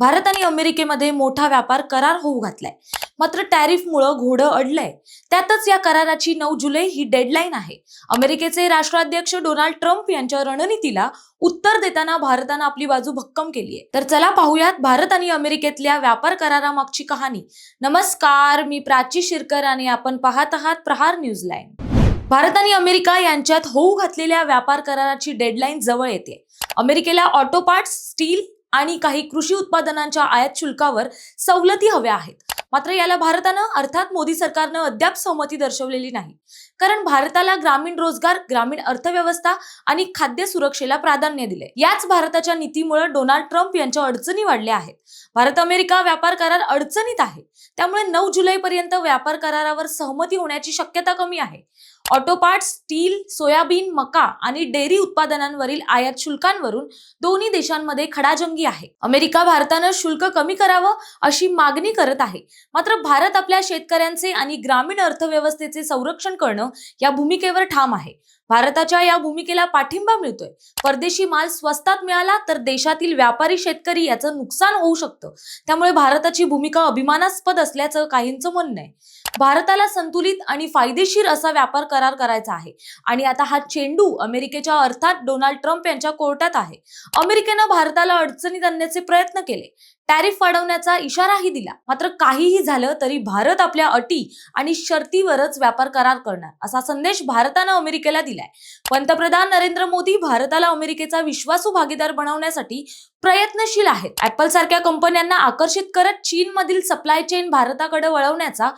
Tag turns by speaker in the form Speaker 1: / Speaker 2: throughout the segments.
Speaker 1: भारत आणि अमेरिकेमध्ये मोठा व्यापार करार होऊ घातलाय. मात्र टॅरिफमुळं घोडं अडलंय. त्यातच या कराराची नऊ जुलै ही डेडलाईन आहे. अमेरिकेचे राष्ट्राध्यक्ष डोनाल्ड ट्रम्प यांच्या रणनीतीला उत्तर देताना भारतानं आपली बाजू भक्कम केली आहे. तर चला पाहूयात भारत आणि अमेरिकेतल्या व्यापार करारामागची कहाणी. नमस्कार मी प्राची शिरकर आणि आपण पाहत आहात प्रहार न्यूज लाईन. भारत आणि अमेरिका यांच्यात होऊ घातलेल्या व्यापार कराराची डेडलाईन जवळ येते. अमेरिकेला ऑटो पार्ट्स स्टील आणि काही कृषी उत्पादनांच्या आयात शुल्कावर सवलती हव्या आहेत. मात्र याला भारतानं अर्थात मोदी सरकारनं अद्याप सहमती दर्शवलेली नाही. कारण भारताला ग्रामीण रोजगार ग्रामीण अर्थव्यवस्था आणि खाद्य सुरक्षेला प्राधान्य दिले याच भारताच्या नीतीमुळे डोनाल्ड ट्रम्प यांच्या अडचणी वाढल्या आहेत. भारत अमेरिका व्यापार करार अडचणीत आहे. त्यामुळे नऊ जुलैपर्यंत व्यापार करारावर सहमती होण्याची शक्यता कमी आहे. ऑटो पार्ट स्टील सोयाबीन मका आणि डेअरी उत्पादनांवरील आयात शुल्कांवरून दोन्ही देशांमध्ये खडाजंगी आहे. अमेरिका भारतानं शुल्क कमी करावं अशी मागणी करत आहे. मात्र भारत आपल्या शेतकऱ्यांचे आणि ग्रामीण अर्थव्यवस्थेचे संरक्षण करणं या भूमिकेवर ठाम आहे. भारताच्या या भूमिकेला पाठिंबा मिळतोय. परदेशी माल स्वस्तात मिळाला तर देशातील व्यापारी शेतकरी याचं नुकसान होऊ शकतं. त्यामुळे भारताची भूमिका अभिमानास्पद असल्याचं काहींचं म्हणणं आहे. भारताला संतुलित आणि फायदेशीर असा व्यापार करार करायचा आहे. आणि आता हा चेंडू अमेरिकेच्या अर्थात डोनाल्ड ट्रम्प यांच्या कोर्टात आहे. अमेरिकेनं भारताला अडचणीत आणण्याचे प्रयत्न केले. टॅरिफ वाढवण्याचा इशाराही दिला. मात्र काहीही झालं तरी भारत आपल्या अटी आणि शर्तीवरच व्यापार करार करणार असा संदेश भारतानं अमेरिकेला दिलाय. पंतप्रधान नरेंद्र मोदी भारताला अमेरिकेचा विश्वासू भागीदार बनवण्यासाठी प्रयत्नशील आहेत. ऍपल सारख्या कंपन्यांना आकर्षित करत चीनमधील सप्लाय चेन भारताकडे वळवण्याचा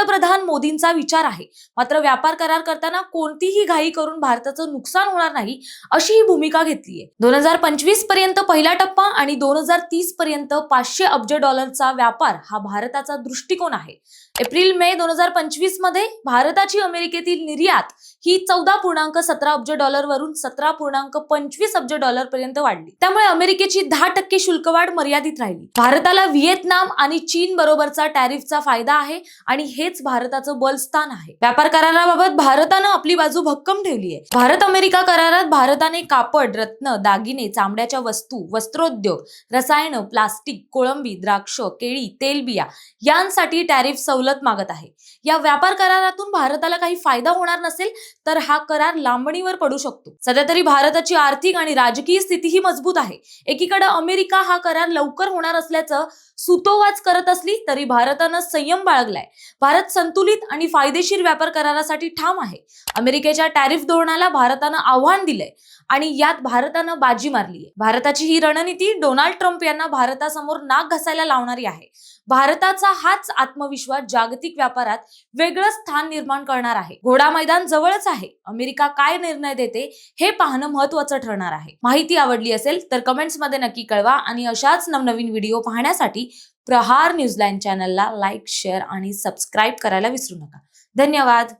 Speaker 1: पंतप्रधान मोदींचा विचार आहे. मात्र व्यापार करार करताना कोणतीही घाई करून भारताचं नुकसान होणार नाही अशी ही भूमिका घेतली आहे दोन हजार पंचवीसपर्यंत पहिला टप्पा आणि दोन हजार तीस पर्यंत पाचशे अब्ज डॉलरचा व्यापार हा भारताचा दृष्टिकोन आहे. एप्रिल मे दोन हजार पंचवीसमध्ये भारताची अमेरिकेतील निर्यात ही चौदा पूर्णांक सतरा अब्ज डॉलर वरून सतरा पूर्णांक पंचवीस अब्ज डॉलर पर्यंत वाढली. त्यामुळे अमेरिकेची दहा टक्के शुल्कवाढ मर्यादित राहिली. भारताला व्हिएतनाम आणि चीन बरोबरचा टॅरिफचा फायदा आहे आणि हेच भारताचं बलस्थान आहे. व्यापार कराराबाबत भारतानं आपली बाजू भक्कम ठेवली आहे भारत अमेरिका करारात भारताने कापड रत्न दागिने चामड्याच्या वस्तू वस्त्रोद्योग रसायनं प्लास्टिक कोळंबी द्राक्ष केळी तेलबिया यांसाठी टॅरिफ सवलत मागत आहे. या व्यापार करारातून भारताला काही फायदा होणार नसेल तर हा करार लांबणीवर पडू शकतो. सध्या तरी भारताची आर्थिक आणि राजकीय स्थितीही मजबूत आहे. एकीकडे अमेरिका हा करार लवकर होणार असल्याचं सुतोवाच करत असली तरी भारतानं संयम बाळगलाय. भारत संतुलित आणि फायदेशीर व्यापार करारासाठी ठाम आहे. अमेरिकेच्या टॅरिफ धोरणाला भारतानं आव्हान दिलंय. आणि यात भारतानं बाजी मारली आहे भारताची ही रणनीती डोनाल्ड ट्रम्प यांना भारतासमोर नाक घसायला लावणारी आहे. भारताचा हाच आत्मविश्वास जागतिक व्यापारात वेगळं स्थान निर्माण करणार आहे. घोडा मैदान जवळच आहे. अमेरिका काय निर्णय देते हे पाहणं महत्वाचं ठरणार आहे. माहिती आवडली असेल तर कमेंट्समध्ये नक्की कळवा आणि अशाच नवनवीन व्हिडिओ पाहण्यासाठी प्रहार न्यूजलाईन चॅनलला लाईक शेअर आणि सबस्क्राईब करायला विसरू नका. धन्यवाद.